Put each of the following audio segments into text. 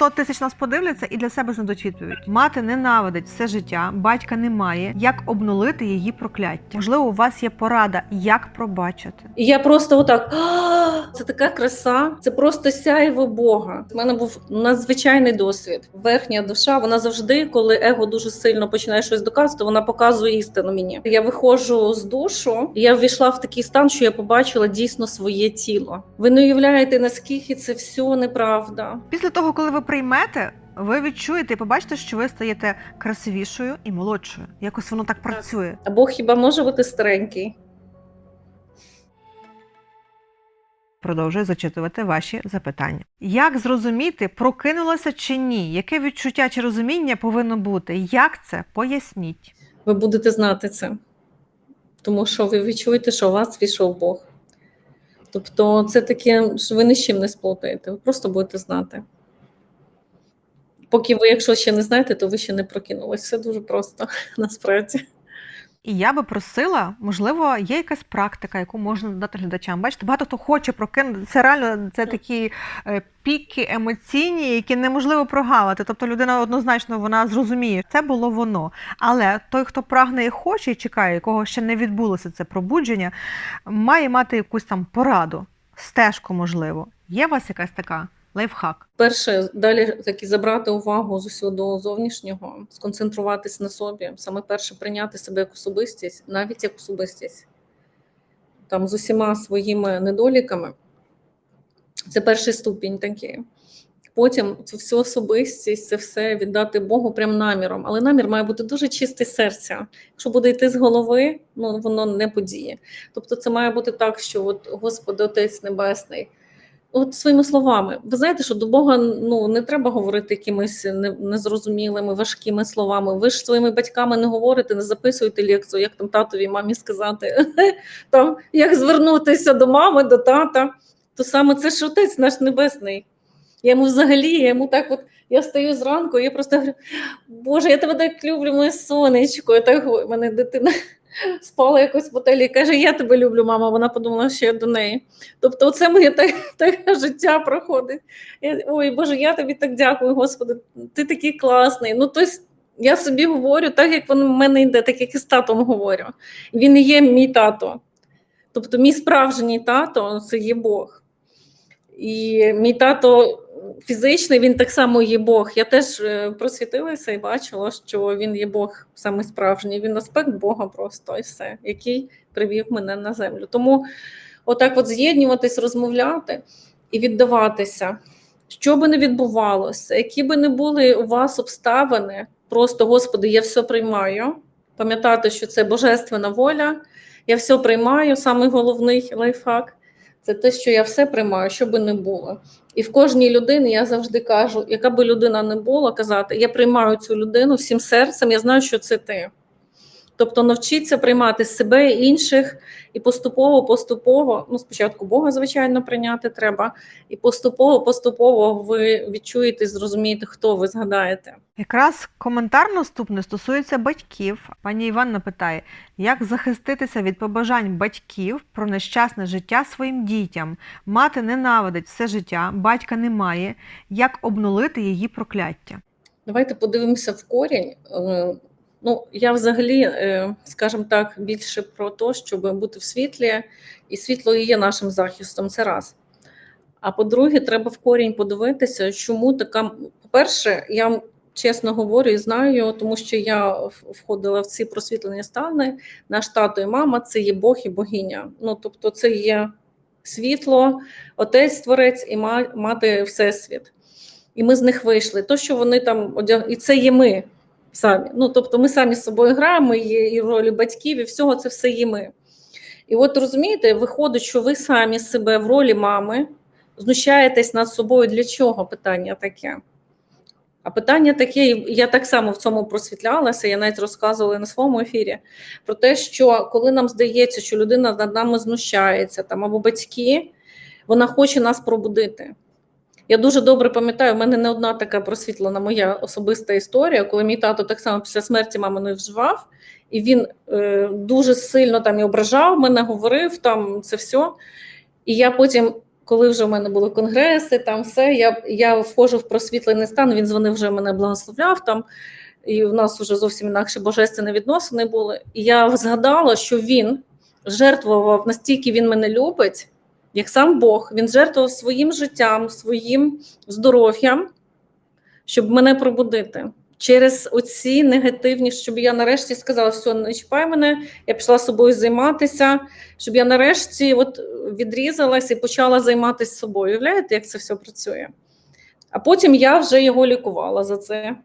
100 тисяч нас подивляться і для себе знайдуть відповідь. Мати ненавидить все життя, батька немає. Як обнулити її прокляття? Можливо, у вас є порада, як пробачити. І я просто отак. Це така краса, це просто сяйво Бога. У мене був надзвичайний досвід. Верхня душа, вона завжди, коли его дуже сильно починає щось доказувати, вона показує істину мені. Я виходжу з душу, і я ввійшла в такий стан, що я побачила дійсно своє тіло. Ви не уявляєте, наскільки це все неправда. Після того, коли ви приймете. Ви відчуєте і побачите, що ви стаєте красивішою і молодшою. Якось воно так працює. А Бог хіба може бути старенький? Продовжую зачитувати ваші запитання. Як зрозуміти, прокинулося чи ні? Яке відчуття чи розуміння повинно бути? Як це? Поясніть. Ви будете знати це, тому що ви відчуєте, що у вас війшов Бог. Тобто, це таке, що ви ні з чим не сплутаєте, ви просто будете знати. Поки ви, якщо ще не знаєте, то ви ще не прокинулись. Все дуже просто насправді. І я би просила, можливо, є якась практика, яку можна додати глядачам. Бачите, багато хто хоче прокинути. Це реально це такі е, піки емоційні, які неможливо прогавити. Тобто людина однозначно вона зрозуміє, це було воно. Але той, хто прагне і хоче, і чекає, якого ще не відбулося це пробудження, має мати якусь там пораду, стежку, можливо. Є у вас якась така лайфхак? Перше, далі таки забрати увагу з усього зовнішнього, сконцентруватись на собі. Саме перше прийняти себе як особистість, навіть як особистість, там з усіма своїми недоліками. Це перший ступінь такий. Потім цю всю особистість, це все віддати Богу прям наміром. Але намір має бути дуже чисте серця. Якщо буде йти з голови, ну воно не подіє. Тобто, це має бути так, що от Господи, Отець Небесний. От своїми словами, ви знаєте, що до Бога ну не треба говорити якимись незрозумілими, важкими словами. Ви ж своїми батьками не говорите, не записуєте лекцію, як там татові мамі сказати, там як звернутися до мами, до тата. То саме це ж отець наш небесний. Я йому взагалі, я йому так от я встаю зранку, і я просто говорю: Боже, я тебе так люблю, моє сонечко. Я так мене дитина спала якось в готелі і каже: Я тебе люблю, мама. Вона подумала, що я до неї. Тобто, оце моє так, таке життя проходить. Я, Ой, Боже, я тобі так дякую, Господи, ти такий класний. Ну, тобто, я собі говорю так, як воно в мене йде, так як і з татом говорю. Він є мій тато. Тобто, мій справжній тато це є Бог. І мій тато фізичний, він так само є Бог. Я теж е, просвітилася і бачила, що він є Бог саме справжній. Він аспект Бога просто і все, який привів мене на землю. Тому отак от з'єднуватись, розмовляти і віддаватися. Що би не відбувалося, які би не були у вас обставини, просто Господи, я все приймаю. Пам'ятати, що це божественна воля, я все приймаю. Самий головний лайфхак це те, що я все приймаю, що би не було. І в кожній людині я завжди кажу, яка би людина не була, казати, я приймаю цю людину всім серцем, я знаю, що це ти. Тобто навчіться приймати себе інших, і поступово, поступово, ну спочатку Бога, звичайно, прийняти треба, і поступово, поступово ви відчуєте зрозумієте, хто ви згадаєте. Якраз коментар наступний стосується батьків. Пані Іванна питає, як захиститися від побажань батьків про нещасне життя своїм дітям. Мати ненавидить все життя, батька немає. Як обнулити її прокляття? Давайте подивимося в корінь. Ну, я взагалі, е, скажімо так, більше про те, щоб бути в світлі, і світло є нашим захистом. Це раз. А по-друге, треба в корінь подивитися, чому така. По-перше, я чесно говорю і знаю, тому що я входила в ці просвітлені стани. Наш тато і мама це є Бог і богиня. Ну, тобто, це є світло, отець творець і ма- мати Всесвіт. І ми з них вийшли. То, що вони там одяг... і це є ми самі. Ну, тобто, ми самі з собою граємо, є і в ролі батьків, і всього це все є ми. І от розумієте, виходить, що ви самі себе в ролі мами знущаєтесь над собою. Для чого питання таке? А питання таке, я так само в цьому просвітлялася, я навіть розказувала на своєму ефірі про те, що коли нам здається, що людина над нами знущається, там або батьки, вона хоче нас пробудити. Я дуже добре пам'ятаю, в мене не одна така просвітлена моя особиста історія, коли мій тато так само після смерті маминої вживав, і він е, дуже сильно там і ображав мене, говорив там це все. І я потім, коли вже в мене були конгреси, там все, я, я входжу в просвітлений стан, він дзвонив вже мене благословляв там, і в нас вже зовсім інакше божественні відносини були. І я згадала, що він жертвував настільки він мене любить, як сам Бог, він жертвував своїм життям, своїм здоров'ям, щоб мене пробудити. Через оці негативні, щоб я нарешті сказала, все, не чіпай мене, я пішла собою займатися, щоб я нарешті от відрізалась і почала займатися собою. Уявляєте, як це все працює? А потім я вже його лікувала за це.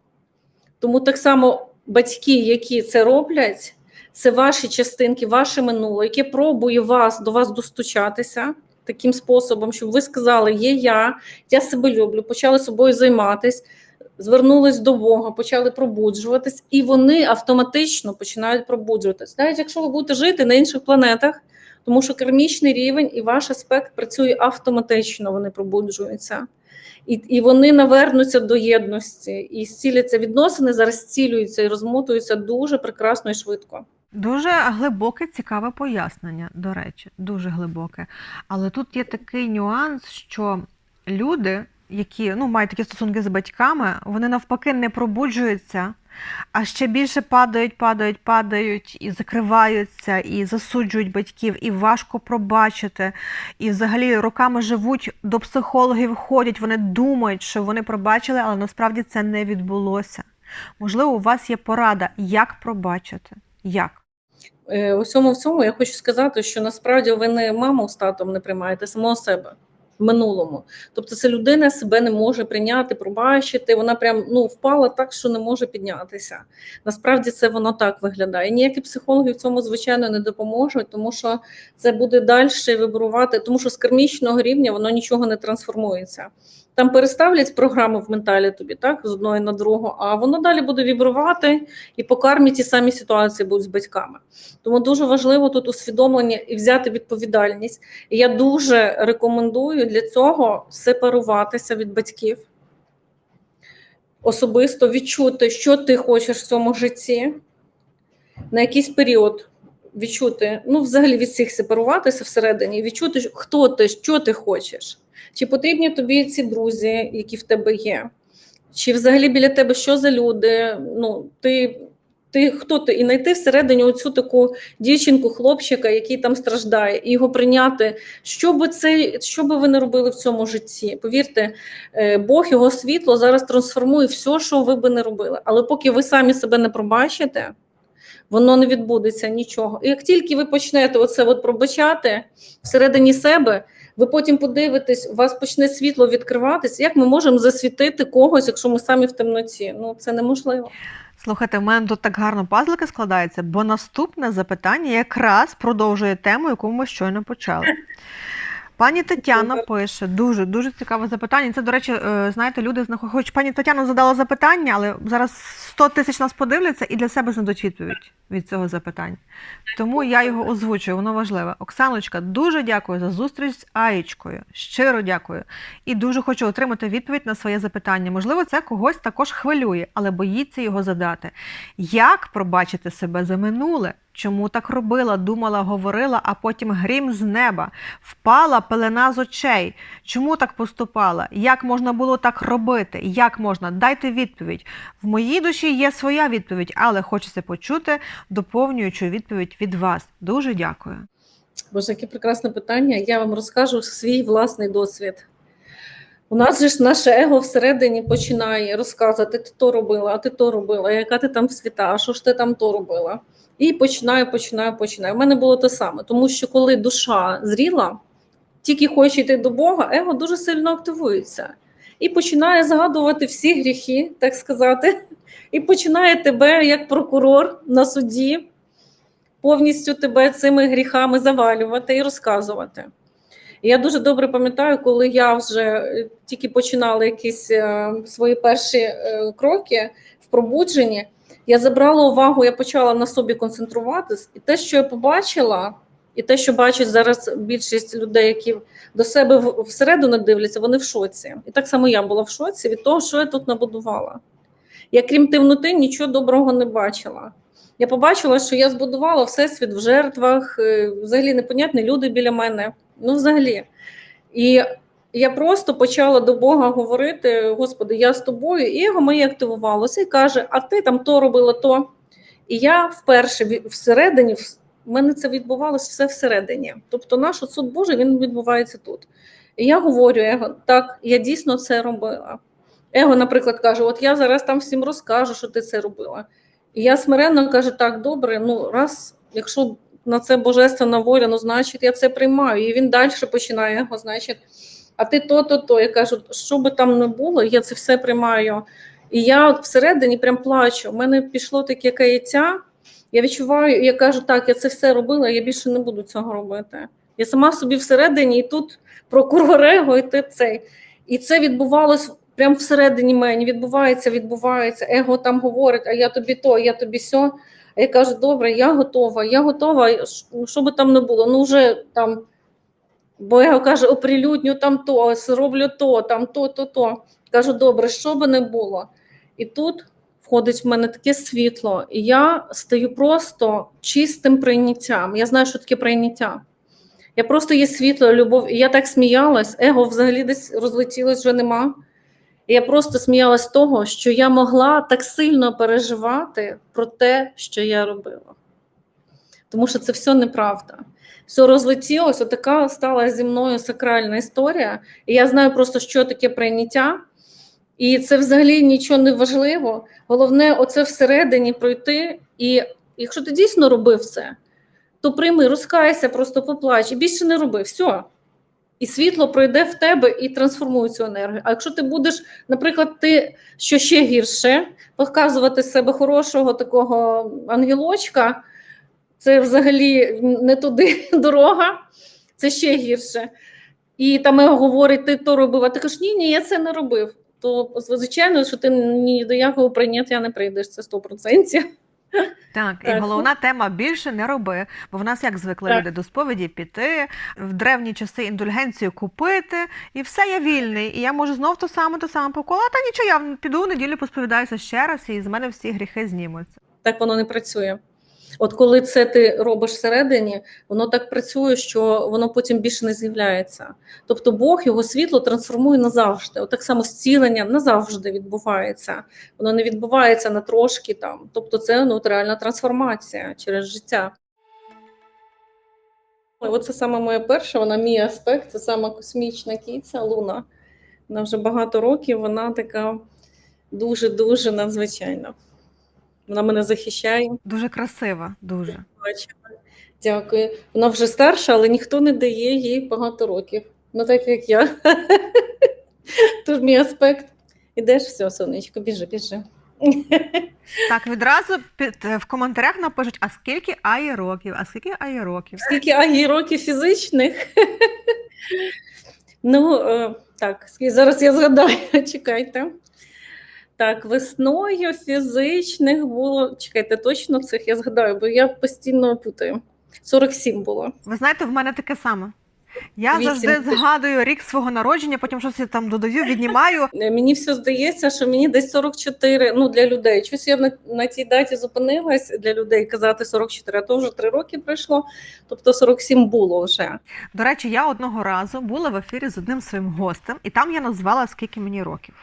Тому так само батьки, які це роблять, це ваші частинки, ваше минуле, яке пробує вас до вас достучатися таким способом, щоб ви сказали, є я, я себе люблю, почали собою займатися, звернулись до Бога, почали пробуджуватись, і вони автоматично починають пробуджуватись. Навіть якщо ви будете жити на інших планетах, тому що кармічний рівень і ваш аспект працює автоматично, вони пробуджуються. І, і вони навернуться до єдності і зціляться відносини, зараз зцілюються і розмотуються дуже прекрасно і швидко. Дуже глибоке, цікаве пояснення, до речі, дуже глибоке. Але тут є такий нюанс, що люди, які ну, мають такі стосунки з батьками, вони навпаки не пробуджуються, а ще більше падають, падають, падають і закриваються, і засуджують батьків, і важко пробачити. І взагалі роками живуть, до психологів ходять, вони думають, що вони пробачили, але насправді це не відбулося. Можливо, у вас є порада, як пробачити? Як? Е, У всьому всьому я хочу сказати, що насправді ви не маму з татом не приймаєте самого себе в минулому. Тобто, це людина себе не може прийняти, пробачити. Вона прям ну впала так, що не може піднятися. Насправді це воно так виглядає. Ніякі психологи в цьому звичайно не допоможуть, тому що це буде далі виборувати, тому що з кармічного рівня воно нічого не трансформується. Там переставлять програму в менталі тобі, так з одної на другу, а воно далі буде вібрувати, і по кармі ті самі ситуації будуть з батьками. Тому дуже важливо тут усвідомлення і взяти відповідальність. І я дуже рекомендую для цього сепаруватися від батьків, особисто відчути, що ти хочеш в цьому житті, на якийсь період відчути, ну, взагалі від всіх сепаруватися всередині, відчути, хто ти, що ти хочеш. Чи потрібні тобі ці друзі, які в тебе є? Чи взагалі біля тебе що за люди? Ну, ти, ти хто ти? І знайти всередині оцю таку дівчинку, хлопчика, який там страждає, і його прийняти, що би це, що би ви не робили в цьому житті. Повірте, е, Бог, його світло зараз трансформує все, що ви би не робили. Але поки ви самі себе не пробачите, воно не відбудеться нічого. І як тільки ви почнете оце от пробачати всередині себе, ви потім подивитесь, у вас почне світло відкриватись. Як ми можемо засвітити когось, якщо ми самі в темноті? Ну це неможливо. Слухайте, в мене тут так гарно пазлики складаються, бо наступне запитання якраз продовжує тему, яку ми щойно почали. Пані Тетяна пише дуже дуже цікаве запитання. Це, до речі, е, знаєте, люди знаходять. Хоч пані Тетяна задала запитання, але зараз 100 тисяч нас подивляться і для себе знайдуть відповідь від цього запитання. Тому я його озвучую, воно важливе. Оксаночка, дуже дякую за зустріч з Аєчкою. Щиро дякую. І дуже хочу отримати відповідь на своє запитання. Можливо, це когось також хвилює, але боїться його задати. Як пробачити себе за минуле? Чому так робила, думала, говорила, а потім грім з неба, впала пелена з очей. Чому так поступала? Як можна було так робити? Як можна? Дайте відповідь. В моїй душі є своя відповідь, але хочеться почути доповнюючу відповідь від вас. Дуже дякую. Боже, яке прекрасне питання. Я вам розкажу свій власний досвід. У нас же ж наше его всередині починає розказувати, ти то робила, а ти то робила, яка ти там світа, а що ж ти там то робила. І починаю, починаю, починаю. У мене було те саме, тому що коли душа зріла, тільки хоче йти до Бога, его дуже сильно активується. І починає згадувати всі гріхи, так сказати, і починає тебе, як прокурор на суді, повністю тебе цими гріхами завалювати і розказувати. Я дуже добре пам'ятаю, коли я вже е, тільки починала якісь е, свої перші е, кроки в пробудженні, я забрала увагу, я почала на собі концентруватись, і те, що я побачила, і те, що бачать зараз більшість людей, які до себе всередину дивляться, вони в шоці. І так само я була в шоці від того, що я тут набудувала. Я, крім темноти, нічого доброго не бачила. Я побачила, що я збудувала всесвіт в жертвах, е, взагалі непонятні люди біля мене. Ну, взагалі. І я просто почала до Бога говорити: Господи, я з тобою, і його моє активувалося і каже: А ти там то робила то. І я вперше всередині, в мене це відбувалося все всередині. Тобто, наш суд Божий він відбувається тут. І я говорю, его, так, я дійсно це робила. Его, наприклад, каже: От я зараз там всім розкажу, що ти це робила. І я смиренно кажу, так, добре, ну раз, якщо на це божественна воля, ну значить я це приймаю. І він далі починає його, значить, а ти то, то. Я кажу, що би там не було, я це все приймаю. І я всередині прям плачу. У мене пішло таке каяття. Я відчуваю, я кажу, так, я це все робила, я більше не буду цього робити. Я сама собі всередині, і тут прокурор Его, і ти цей. І це відбувалось прямо всередині мені. Відбувається, відбувається. Его там говорить, а я тобі то, я тобі сьо. А я кажу, добре, я готова, я готова, що би там не було. Ну, вже там, бо я каже, оприлюдню там то, зроблю то, там то, то, то. Кажу, добре, що би не було. І тут входить в мене таке світло, і я стаю просто чистим прийняттям. Я знаю, що таке прийняття. Я просто є світло, любов, і я так сміялась, его взагалі десь розлетілось, вже нема. І я просто сміялась того, що я могла так сильно переживати про те, що я робила. Тому що це все неправда. Все розлетілось, отака стала зі мною сакральна історія. І я знаю просто, що таке прийняття. І це взагалі нічого не важливо. Головне, оце всередині пройти. І якщо ти дійсно робив це, то прийми, розкайся, просто поплач, і більше не роби. Все. І світло пройде в тебе і трансформує цю енергію. А якщо ти будеш, наприклад, ти що ще гірше, показувати себе хорошого такого ангелочка, це взагалі не туди дорога, це ще гірше. І там його говорить, ти то робив, а ти кажеш, ні, ні, я це не робив. То звичайно, що ти ні до якого прийняття не прийдеш, це 100%. Так, і головна тема більше не роби, бо в нас як звикли Так. люди до сповіді піти, в древні часи індульгенцію купити, і все я вільний. І я можу знов то саме, то саме покола. Та нічого, я піду в неділю посповідаюся ще раз, і з мене всі гріхи знімуться. так воно не працює. От коли це ти робиш всередині, воно так працює, що воно потім більше не з'являється. Тобто Бог його світло трансформує назавжди. От так само зцілення назавжди відбувається. Воно не відбувається на трошки там. Тобто, це ну, реальна трансформація через життя. Оце саме моя перша, вона мій аспект, це сама космічна кіця Луна. Вона вже багато років, вона така дуже-дуже надзвичайна. Вона мене захищає. Дуже красива, дуже. Дякую. Вона вже старша, але ніхто не дає їй багато років. Ну, так як я. Тож мій аспект. Ідеш, все, сонечко, біжи, біжи. Так, відразу під, в коментарях напишуть, а скільки Аї років, а скільки Аї років. Скільки агі років фізичних? ну, е, так, зараз я згадаю, чекайте. Так, весною фізичних було. Чекайте, точно цих я згадаю, бо я постійно путаю. 47 було. Ви знаєте, в мене таке саме. Я Вісім завжди згадую рік свого народження, потім щось я там додаю, віднімаю. Е, Мені все здається, що мені десь 44, ну для людей. Щось я на, на тій даті зупинилась для людей казати 44, а то вже 3 роки пройшло, тобто 47 було вже. До речі, я одного разу була в ефірі з одним своїм гостем, і там я назвала, скільки мені років.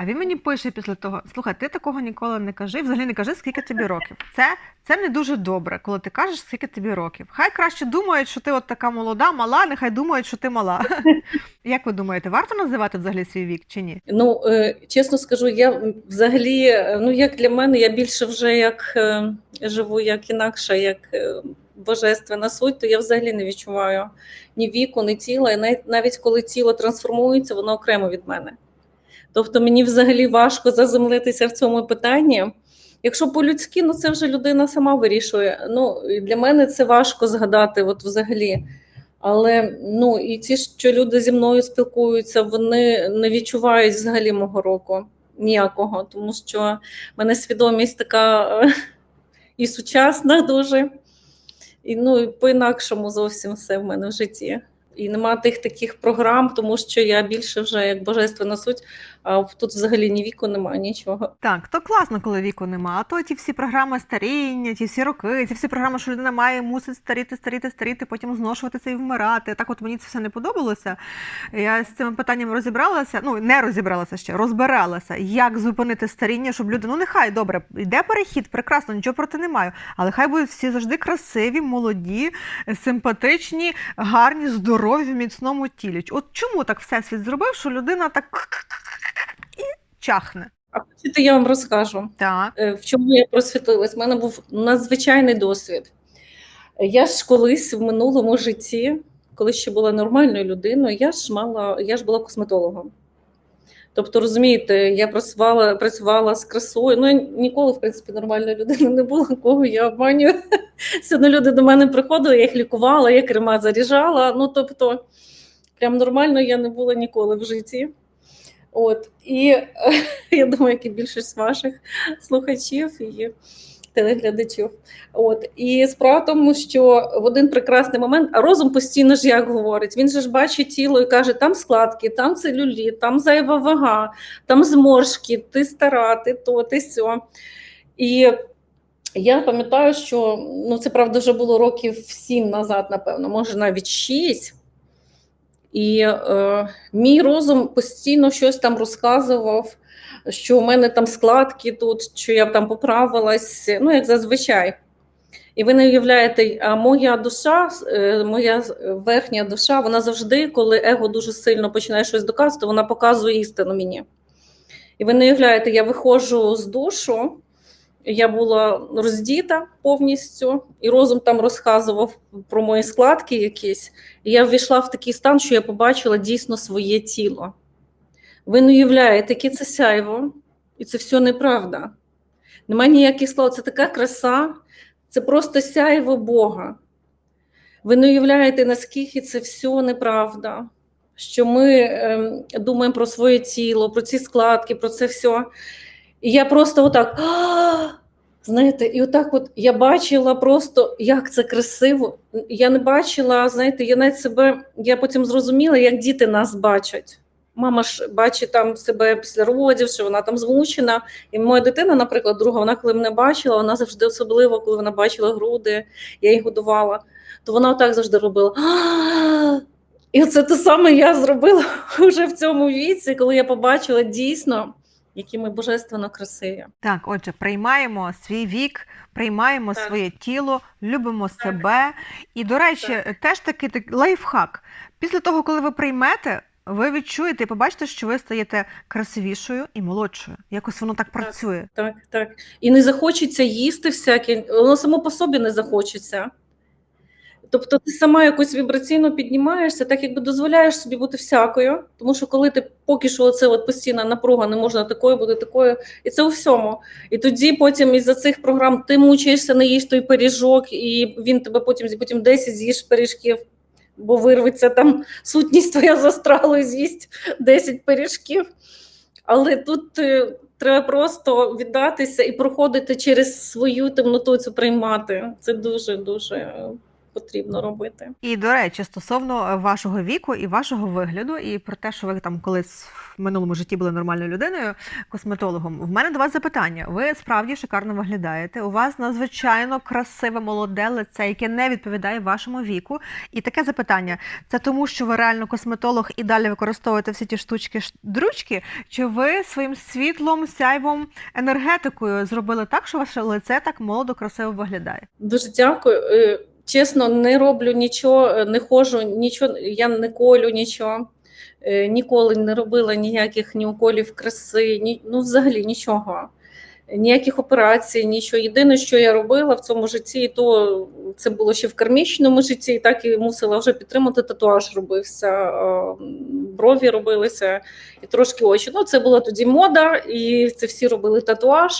А він мені пише після того: слухай, ти такого ніколи не кажи, взагалі не кажи, скільки тобі років. Це, це не дуже добре, коли ти кажеш, скільки тобі років. Хай краще думають, що ти от така молода, мала, нехай думають, що ти мала. Як ви думаєте, варто називати взагалі свій вік чи ні? Ну е, чесно скажу, я взагалі, е, ну як для мене, я більше вже як е, живу як інакше, як божественна суть, то я взагалі не відчуваю ні віку, ні тіла. І навіть коли тіло трансформується, воно окремо від мене. Тобто мені взагалі важко заземлитися в цьому питанні. Якщо по-людськи, ну це вже людина сама вирішує. Ну для мене це важко згадати, от взагалі. Але ну і ті, що люди зі мною спілкуються, вони не відчувають взагалі мого року ніякого, тому що в мене свідомість така і сучасна дуже, і ну і по-інакшому зовсім все в мене в житті. І нема тих таких програм, тому що я більше вже як божественна суть. А тут взагалі ні віку немає, нічого. Так, то класно, коли віку нема. А то ті всі програми старіння, ті всі роки, ті всі програми, що людина має, мусить старіти, старіти, старіти, потім зношуватися і вмирати. Так от мені це все не подобалося. Я з цим питанням розібралася, ну не розібралася ще, розбиралася, як зупинити старіння, щоб люди, ну нехай добре, йде перехід, прекрасно, нічого проти не маю. Але хай будуть всі завжди красиві, молоді, симпатичні, гарні, здорові в міцному тілі. От чому так всесвіт зробив, що людина так чахне? А хочете, я вам розкажу. Так. Е, В чому я просвітлилась? У мене був надзвичайний досвід. Я ж колись в минулому житті, коли ще була нормальною людиною, я ж мала, я ж була косметологом. Тобто, розумієте, я працювала, працювала з красою. Ну, я ніколи, в принципі, нормальної людини не було, кого я обманюю. Все одно люди до мене приходили, я їх лікувала, я крема заряджала. Ну, тобто, прям нормально я не була ніколи в житті. От, і я думаю, як і більшість ваших слухачів і телеглядачів. От і справа в тому, що в один прекрасний момент, а розум постійно ж як говорить, він же ж бачить тіло і каже: там складки, там целюліт, там зайва вага, там зморшки, ти стара, ти то, ти сьо. І я пам'ятаю, що ну це правда вже було років сім назад, напевно, може навіть шість. І е, мій розум постійно щось там розказував, що у мене там складки тут, що я там поправилась, ну як зазвичай. І ви не уявляєте, а моя душа, е, моя верхня душа, вона завжди, коли его дуже сильно починає щось доказувати, вона показує істину мені. І ви не уявляєте, я виходжу з душу, я була роздіта повністю, і розум там розказував про мої складки якісь. І я ввійшла в такий стан, що я побачила дійсно своє тіло. Ви не уявляєте, яке це сяйво, і це все неправда. Немає ніяких слов, це така краса, це просто сяйво Бога. Ви не уявляєте, наскільки це все неправда, що ми ем, думаємо про своє тіло, про ці складки, про це все. І я просто отак. Знаєте, і отак от я бачила просто, як це красиво. Я не бачила, знаєте, я навіть себе, я потім зрозуміла, як діти нас бачать. Мама ж бачить там себе після родів, що вона там змучена. І моя дитина, наприклад, друга, вона коли мене бачила, вона завжди особливо, коли вона бачила груди, я її годувала, то вона отак завжди робила. І це те саме я зробила вже в цьому віці, коли я побачила дійсно, які ми божественно красиві. Так, отже, приймаємо свій вік, приймаємо Так. своє тіло, любимо себе. І, до речі, теж такий так, лайфхак. Після того, коли ви приймете, ви відчуєте і побачите, що ви стаєте красивішою і молодшою. Якось воно так працює. Так, так. І не захочеться їсти всяке, воно само по собі не захочеться. Тобто ти сама якось вібраційно піднімаєшся, так якби дозволяєш собі бути всякою, тому що коли ти поки що оце от постійна напруга, не можна такою бути такою, і це у всьому. І тоді потім із-за цих програм ти мучаєшся, не їш той пиріжок, і він тебе потім потім 10 з'їш пиріжків, бо вирветься там сутність твоя з астралу і з'їсть 10 пиріжків. Але тут е, треба просто віддатися і проходити через свою темноту цю приймати. Це дуже дуже е, потрібно робити. І до речі, стосовно е, вашого віку і вашого вигляду, і про те, що ви там колись в минулому житті були нормальною людиною, косметологом. В мене до вас запитання. Ви справді шикарно виглядаєте. У вас надзвичайно красиве молоде лице, яке не відповідає вашому віку. І таке запитання: це тому, що ви реально косметолог і далі використовуєте всі ті штучки дрючки? Чи ви своїм світлом, сяйвом, енергетикою зробили так, що ваше лице так молодо, красиво виглядає? Дуже дякую. Чесно, не роблю нічого, е, не ходжу, нічого, я не колю нічого. Е, Ніколи не робила ніяких ні уколів краси, ні, ну взагалі нічого. Ніяких операцій, нічого. Єдине, що я робила в цьому житті, то це було ще в кармічному житті, і так і мусила вже підтримати. Татуаж робився, е, брові робилися і трошки очі. Ну, це була тоді мода, і це всі робили татуаж.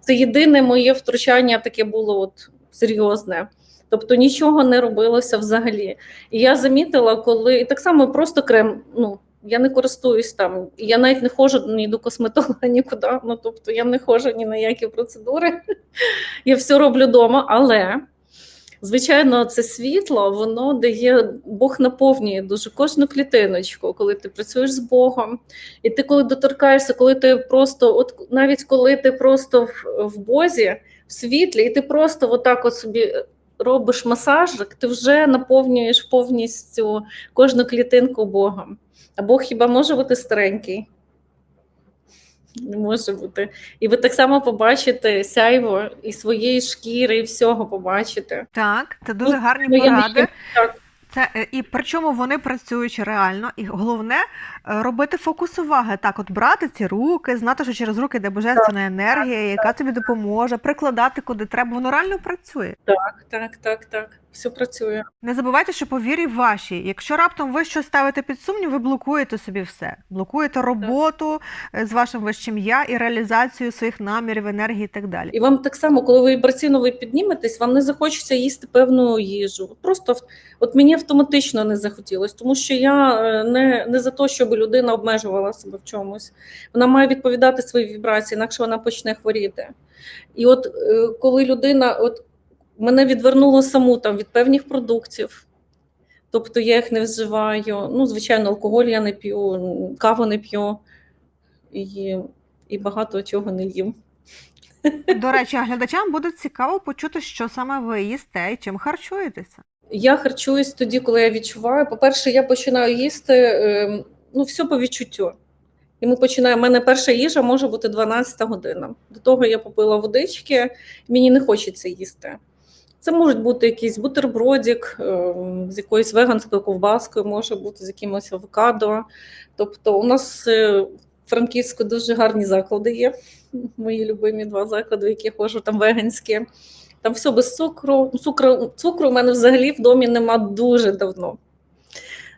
Це єдине моє втручання таке було от серйозне. Тобто нічого не робилося взагалі. І я замітила, коли і так само просто крем. Ну я не користуюсь там, я навіть не ходжу ні до косметолога, нікуди. Ну тобто я не ходжу ні на які процедури. Я все роблю вдома, але Звичайно, це світло, воно дає, Бог наповнює дуже кожну клітиночку, коли ти працюєш з Богом. І ти коли доторкаєшся, коли ти просто, от навіть коли ти просто в, в Бозі, в світлі, і ти просто отак от собі робиш масажик, ти вже наповнюєш повністю кожну клітинку Богом. А Бог хіба може бути старенький? Не може бути. І ви так само побачите сяйво і своєї шкіри, і всього побачите. Так, це дуже Ну, гарні поради. так. Це е, і причому вони працюють реально, і головне е, робити фокус уваги. Так, от брати ці руки, знати, що через руки йде божественна енергія, яка тобі допоможе, прикладати куди треба. Воно реально працює. Так, так, так, так. Все працює. Не забувайте, що по вірі вашій, якщо раптом ви щось ставите під сумнів, ви блокуєте собі все. Блокуєте роботу е, з вашим вищим я і реалізацію своїх намірів, енергії і так далі. І вам так само, коли ви вібраційно ви підніметесь, вам не захочеться їсти певну їжу. Просто от мені автоматично не захотілося, тому що я е, не, не за те, щоб людина обмежувала себе в чомусь. Вона має відповідати свої вібрації, інакше вона почне хворіти. І от е, коли людина, от мене відвернуло саму там від певних продуктів. Тобто я їх не вживаю. Ну, звичайно, алкоголь я не п'ю, каву не п'ю і, і багато чого не їм. До речі, глядачам буде цікаво почути, що саме ви їсте і чим харчуєтеся. Я харчуюсь тоді, коли я відчуваю. По-перше, я починаю їсти е, ну, все по відчуттю. І ми починаємо. У мене перша їжа може бути 12 година. До того я попила водички, мені не хочеться їсти. Це можуть бути якийсь бутербродик е, з якоюсь веганською ковбаскою, може бути з якимось авокадо. Тобто, у нас е, в Франківську дуже гарні заклади є. Мої любимі два заклади, в які ходжу, там веганські. Там все без цукру. Цукру, цукру у мене взагалі в домі нема дуже давно.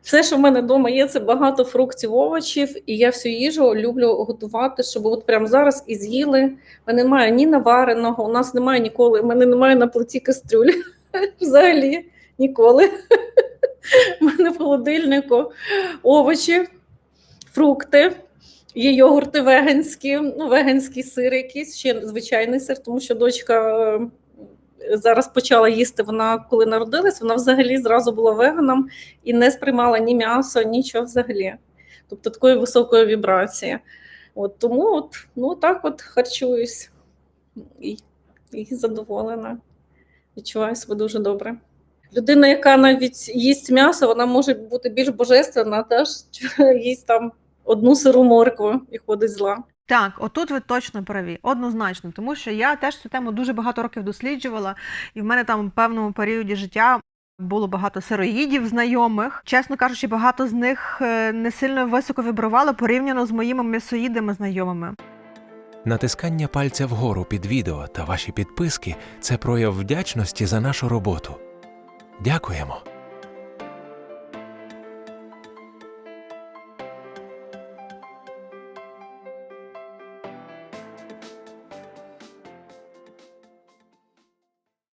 Все, що в мене вдома є, це багато фруктів, овочів, і я всю їжу люблю готувати, щоб от прямо зараз і з'їли. Мене немає ні навареного, у нас немає ніколи, у мене немає на плиті кастрюлі. Взагалі ніколи. У мене в холодильнику овочі, фрукти. Є йогурти веганські, ну, веганський сир якийсь, ще звичайний сир, тому що дочка е, зараз почала їсти. Вона коли народилась, вона взагалі зразу була веганом і не сприймала ні м'ясо, нічого взагалі. Тобто такої високої вібрації. От тому от, ну, так от харчуюсь і, і задоволена. Відчуваю себе дуже добре. Людина, яка навіть їсть м'ясо, вона може бути більш божественна, теж їсть там одну сиру моркву і ходить зла. Так, отут ви точно праві, однозначно, тому що я теж цю тему дуже багато років досліджувала, і в мене там в певному періоді життя було багато сироїдів знайомих. Чесно кажучи, багато з них е, не сильно високо вібрували порівняно з моїми м'ясоїдами знайомими. Натискання пальця вгору під відео та ваші підписки це прояв вдячності за нашу роботу. Дякуємо!